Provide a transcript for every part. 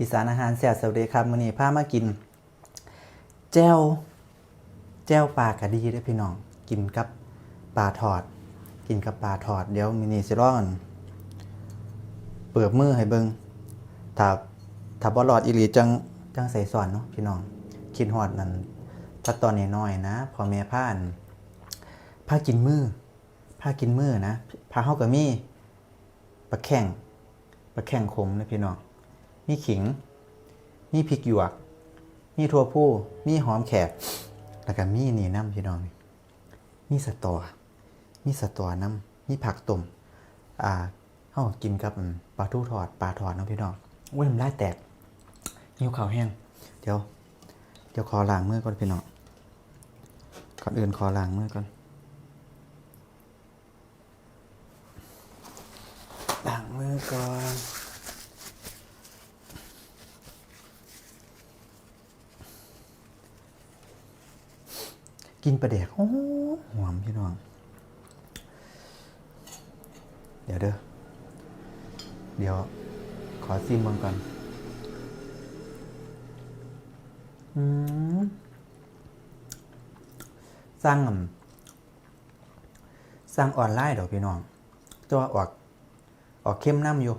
อีสานอาหารแซ่บสวัสดีครับมื้อนี้พามากิน แจ่วแจ่วปลากระดีเด้พี่น้อง กินกับปลาทอด กินกับปลาทอด เดี๋ยวมื้อนี้สิรอนเปิดมือให้เบิงถ้าถ้าบ่รอดอีหลีจังจังใส่สอนเนาะพี่น้อง คิดฮอดนั่นถ้าตอนน้อยๆนะพ่อแม่พาอันพากินมือพากินมือนะพาเฮาก็มีปลาแข้งปลาแข้งขมนะพี่น้อง มีขิง มีพริกหยวก มีถั่วพูมีหอมแขก แล้วก็มีนี่น้ำพี่น้อง มีสตอ มีสตอน้ำมีผักต้มอ่าเฮากินกับปลาทูทอดปลาทอดนาะพี่น้องอุ้ยมัน้ำลาแตกหิวขาวแห้ง เดี๋ยว เดี๋ยวขอล้างมือก่อนพี่น้อง ก่อนอื่นขอล้างมือก่อนล้างมือก่อน กินปลาแดกโอ้หอมพี่น้อง เดี๋ยวเด้อ เดี๋ยว ขอซิมมันก่อน อืมสร้างอั่นสร้างออนไลน์เดี๋ยวพี่น้องแตัวาออกออกเข้มน้ำอยู่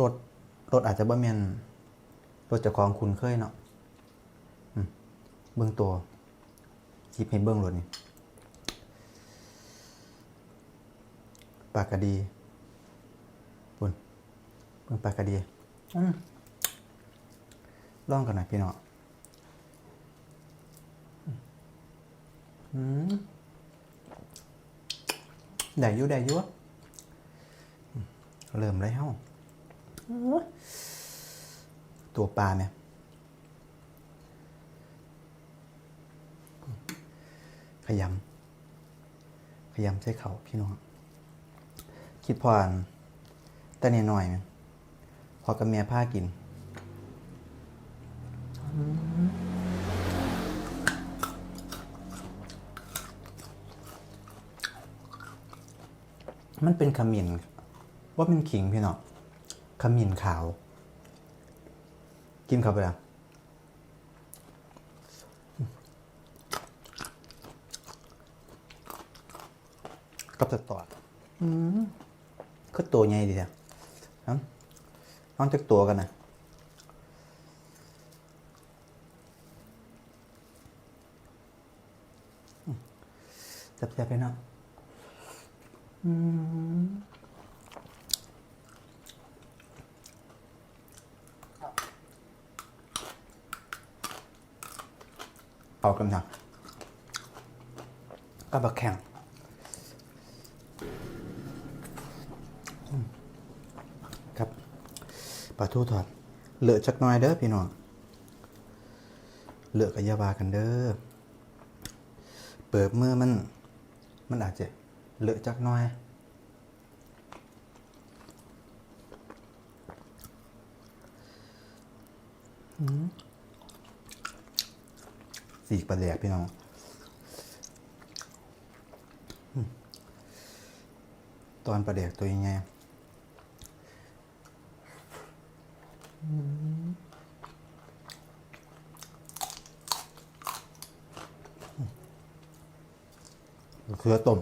รถรถอาจจะบ่แม่นรถเจ้าของคุณเคยเนาะ เบื้องตัวจิบให้เบื้องรถนี่ปากกะดีบุญเบื้องปากกะดีอืมลองกันหน่อยพี่น้องอืมได้อยู่ได้อยู่อืมเริ่มเลยเฮ้าตัวปลาเนี่ย ขยำขยำใส่เขาพี่น้อง คิดพอนแต่เนี่ยหน่อยนพอกับเมียผ้ากินมันเป็นขมิ้นว่าเป็นขิงพี่น้องขมิ้นขาว กินเข้าไปแล้ว กับสตอดอืมก็ตัวใหญ่ดีจ้ะฮะน้องจักตัวกันนะจับแซ่บไปเนาะอืมเอากันนะกับบักแข็ง ครับ ปลาทูทอดเหลือจักน้อยเด้อพี่น้องเหลือกับยาบากันเด้อเปิดเมื่อมัน มันอาจจะเหลือจักน้อยสีกปลาแดกพี่น้องตอนปลาแดกตัวยังไง เคือต้ม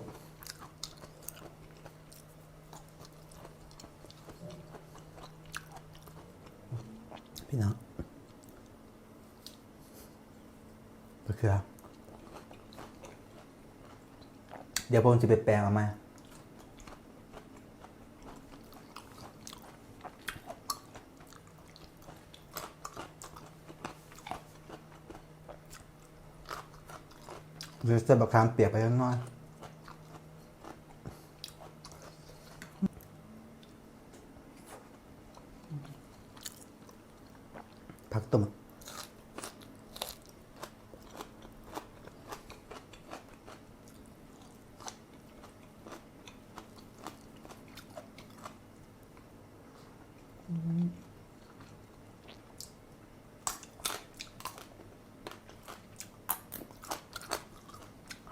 พี่น้องมะเขือ เดี๋ยวผมจะไปแปลงออกมา หรือจะบักขามเปียกไปข้างนอกผักต้ม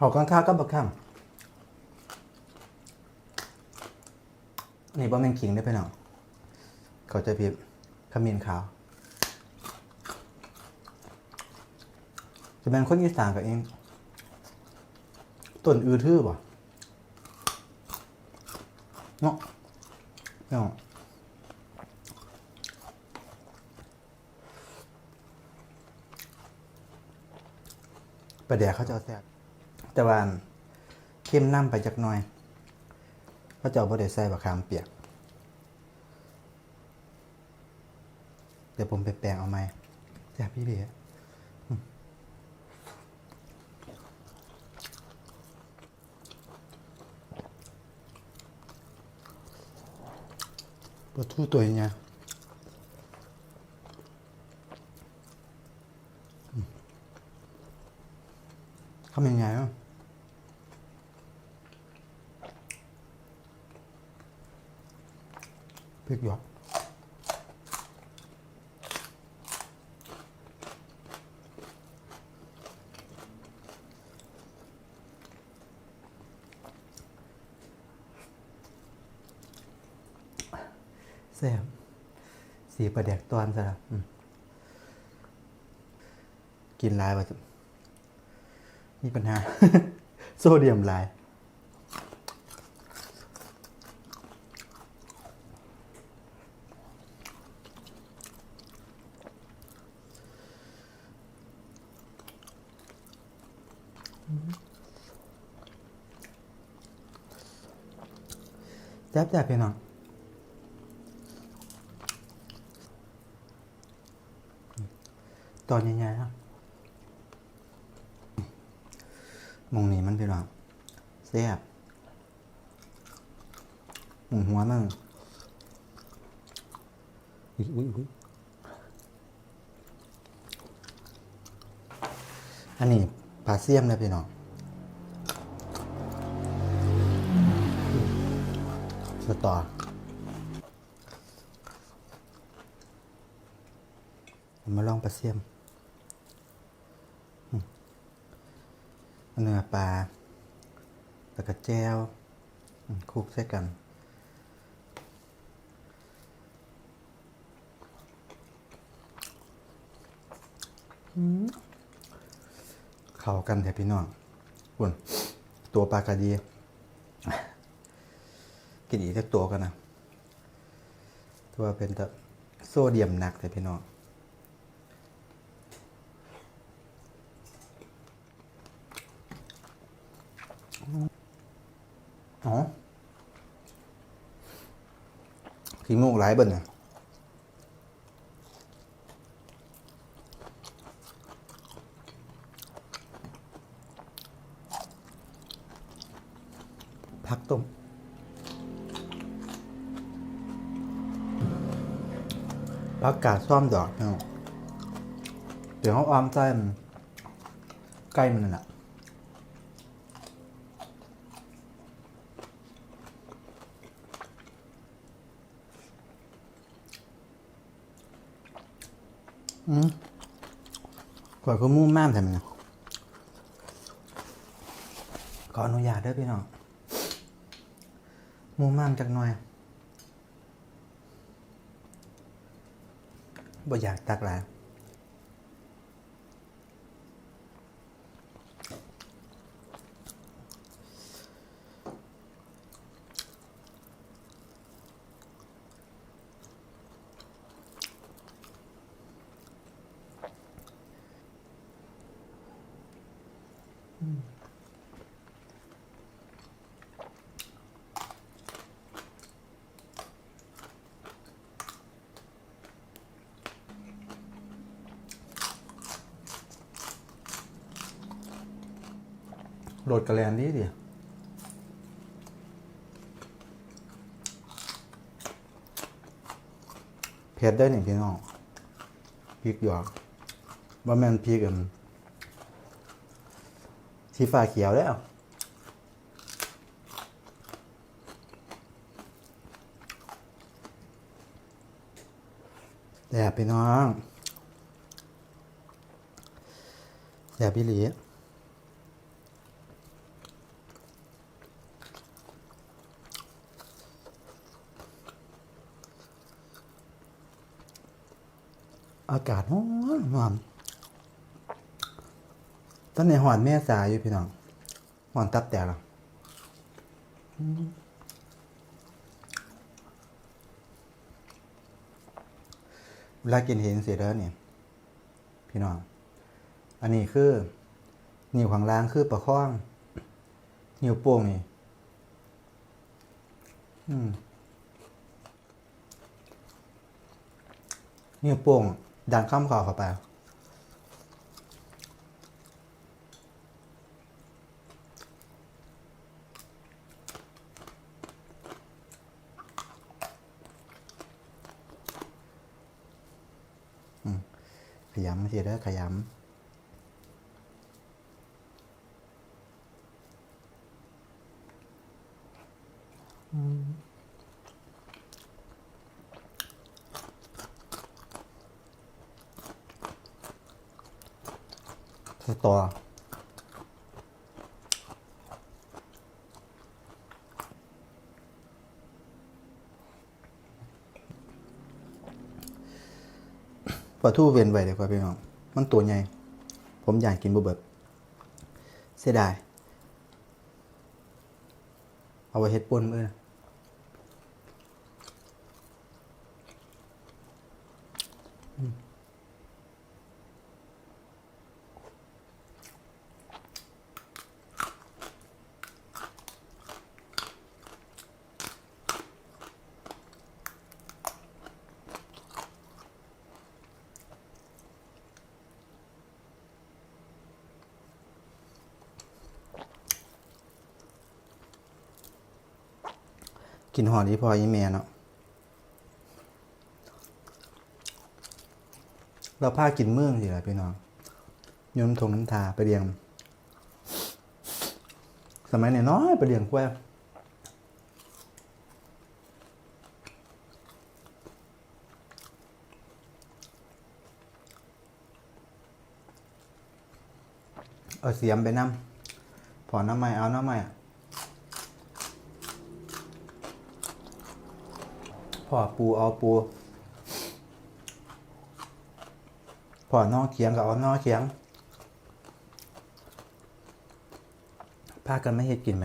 หอกันข้าวก็บักขามนี่บ่แม่นขิงได้ไปหน่องเขาจะผิดขมิ้นขาว จะเป็นคนอีสานกับเองต้นอือทื่อป่เนาะเนาะประเดี๋ยวเขาจะเอาแซ่บ แต่ว่าเข้มน้ำไปจักหน่อยเขาจะเอาบดใส่บะขามเปียก เดี๋ยวผมไปแปลงเอาไหมแซ่บพี่เดียปลาทูตัวยังไงอืมทำยังไงอะ ริกหยอกแซ่บสีประแดกตอนซะแล้วกินลายป่ะมีปัญหา โซเดียมลาย แจ๊บแจ๊บพี่น้องตอนยังไงครับมองนี้มันพี่น้องแซ่บหมูหัวมันอุ๊ยอุ๊ยอุ๊ยอันนี้ปลาเสียมนะพี่น้อง ตอผมมาลองปลาเสียมอืมเนื้อปลาแล้วก็แจวอืมคลุกใส่กันอืมเข้ากันแถพี่น้องคุนตัวปลากระดี กินอีกสักตัวกันนะตัวเป็นต่โซเดียมหนักแต่พี่น้องอ๋อขี้มูกหลายเบิ่นน่ะผักต้ม ผักกาดซ่อมดอกเนาะเดี๋ยวเขาออมใส่ใกล้มันน่ะอืมก่อนก็มุ่งม่ามใช่ไหมเนขออนุญาตด้วยพี่น้องมุ่งม่ามจักหน่อย บ่อยากตักหลายโห ลดกระแลนดีดิเผ็ดได้หนึ่งพี่น้องพริกหยอกว่าแม่นพริกอันสีฟ้าเขียวแล้วแย่บพี่น้องแย่บพี่หลี อากาศร้อนร้อนตอนในหอนแม่สายอยู่พี่น้องหอนตับแตกหรอเวลากินเห็นเสียเด้อเนี่ยพี่น้อง อันนี้คือนิ้วข้างล่างคือประคองนิ้วโป้งนี่นิ้วโป้ง ดันข้ามคอเข้าไป ขยำเสียเด้อขยำ ใส่ตัว ปลาทูเวียนไว้เลยครับพี่น้อง มันตัวใหญ่ ผมอยากกินบุเบิดเสียดาย เอาไว้เฮ็ดป่นมือนะ กินหอดอีพออีเมียเนาะเราพากินเมืองสิล่ะพี่น้องโยนทงน้ำทาไปเรียง สมัยเนี่ยน้อยไปเรียงกล้วเอาเสียมไปน้ำพอน้ำใหม่เอาน้ำใหม่ พ่อปูเอาปูพ่อนอกเขียงกับเอานอกเขียงพากันไม่เฮ็ดกินไหม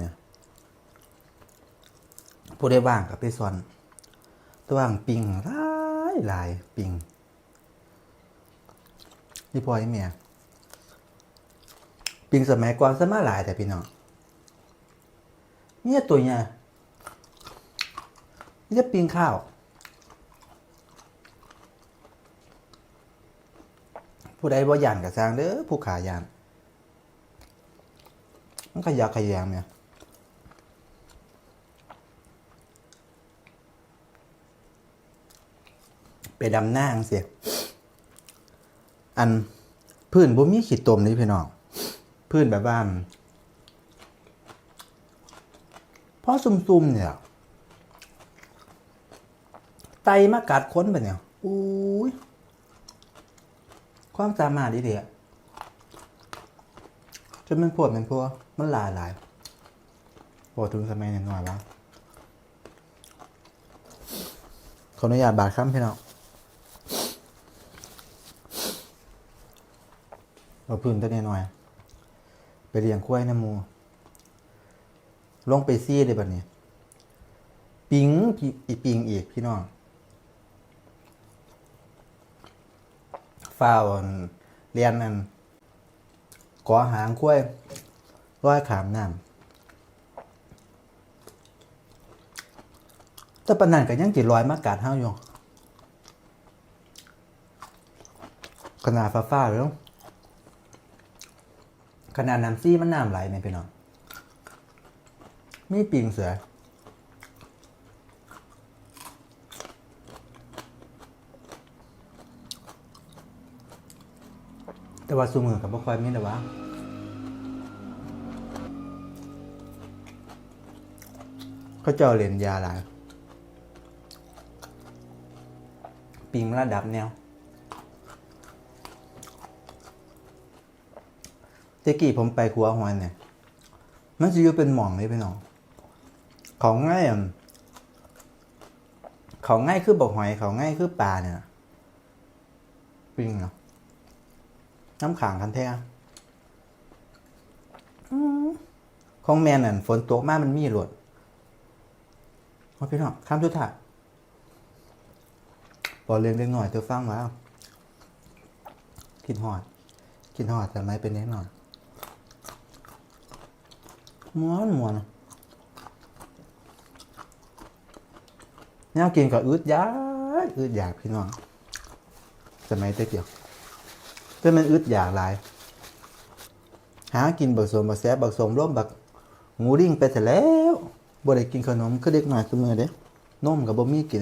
ผู้ได้ว่างกับไปสอนตัวว่างปิงหลายหลายปิงนี่พอไอ้เมียปิงสมัยก่อนสมาหลายแต่พี่น้องเนี่ยตัวเนี่ยนี่จะปิงข้าว ผู้ใดบ่ย่านกับสร้างเด้อผู้ขายาน มันขยักขยงเนี่ยไปดำหน้างเสียอันพื้นบ่มีขีดตมนี่พี่น้องพื้นแบบบ้านพอซุ่มๆเนี่ยไตมากัดค้นไปเนี่ยอุ้ย ความสามารถดีเดียจนมันปวดเป็นพวกมันหลายหลายปวดถึงสมัยหน่อยๆแล้วขออนุญาตบาดข้ามพี่น้องเราพื้นตัวนี้หน่อย ไปเลี้ยงกล้วยน้ำมู ลงไปซี่เลยแบบนี้ ปิงอีปิงอีกพี่น้อง ฝ้าวนเรียนนั่นกอหางกล้วยร้อยขามน้ำแต่ปนนันก็ยังจิลอยมากกาดเฮาอยู่ขนาดฟ้าฟ้าๆแล้วขนาดน้ำซี่มันน้ำไหลไหมพี่น้อง มีปิงเสือ ว่าสูมือกับบ่ค่อยมีแต่ว่าเขาเจ้าเล่นยาหลายปิงระดับแนวเตกี้ผมไปขัวหอยเนี่ย มันจะอยู่เป็นหม่องเลยพี่น้องเขาง่ายอะเขาง่ายคือบอกหอยเขาง่ายคือปลาเนี่ยปิ้งเนาะ น้ำขางคันแท้ของแม่นั่นฝนตกมากมันมีหลดมาพี่น้องข้ามทุกท่ายพอเลี้ยงเล็กหน่อยเธอฟังว่ากินหอด กินหอดแต่ไม่เป็นเล็กหน่อยม้วนม้วนแนวกินก็อืดยากอืดอยากพี่น้องสมัยเตะเกียว แต่มันอึดอยากหลาย หากินบักสมบักแซบบักสมร่วมบักหมูริ่งไปแต่แล้วบ่ได้กินขนมคือเด็กหน่อยซุมือเด้นมกับบ่มีกิน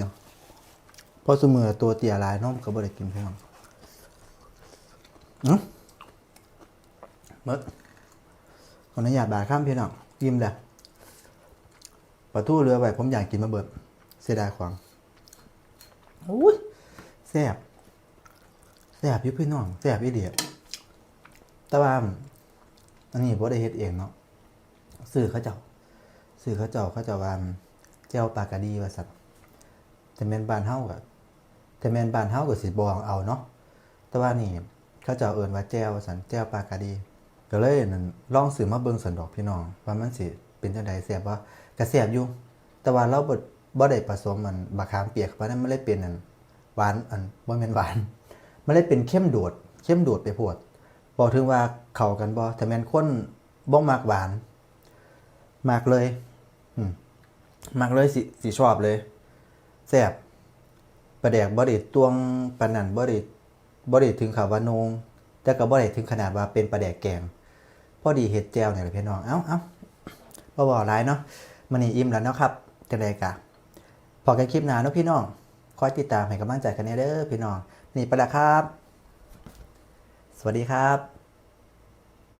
พราะซุมือตัวเตี้ยลายนมก็บ่ได้กินพี่น้องอือหมดขออนุญาตบาดข้ามพี่น้องยิ้มแหละปลาทูเรือไว้ผมอยากกินมาเบิดเสียดายของอุ้ยแซ่บ แซ่บอยู่พี่น้องแซ่บอีเดียแต่ว่าอันนี้บ่ได้เฮ็ดเองเนาะซื้อเขาเจ้าซื้อเขาเจ้าเขาเจ้าว่าเจ้าปากระดีว่าซั่นแต่แม่นบ้านเฮาก็แต่แม่นบ้านเฮาก็สิบ่เอาเนาะแต่ว่านี่เขาเจ้าเอิ้นว่าแจ้วว่าซั่นแจ้วปากระดีก็เลยนั่นลองซื้อมาเบิ่งสันดอกพี่น้องว่ามันสิเป็นจังไดแซ่บบ่ก็แซ่บอยู่แต่ว่าเราบ่บ่ได้ผสมมันบะขามเปียกเพราะนั้นมันเลยเป็นอันหวานอันบ่แม่นหวาน มันเลยเป็นเข้มโดด เข้มโดดไปโพดบอกถึงว่าเข้ากันบ่แต่แม่นคนบ่มักหวานมากเลยมมักเลยสิสิชอบเลยแซบประแดกบ่ได้ตวงปนนั้นบ่ได้บ่ได้ถึงกับว่านงแต่ก็บ่ได้ถึงขนาดว่าเป็นประแดกแกงพอดีเห็ดแจวเนี่ยแหละพี่น้อง เอ้าเอ้าบ่บอกหลายเนาะมันนี่อิ่มแล้วเนาะครับจังไดกะพอกันคลิปหน้าเนาะพี่น้องคอยติดตามให้กำลังใจกันแน่เด้อพี่น้อง นี่ไปแล้วครับ สวัสดีครับ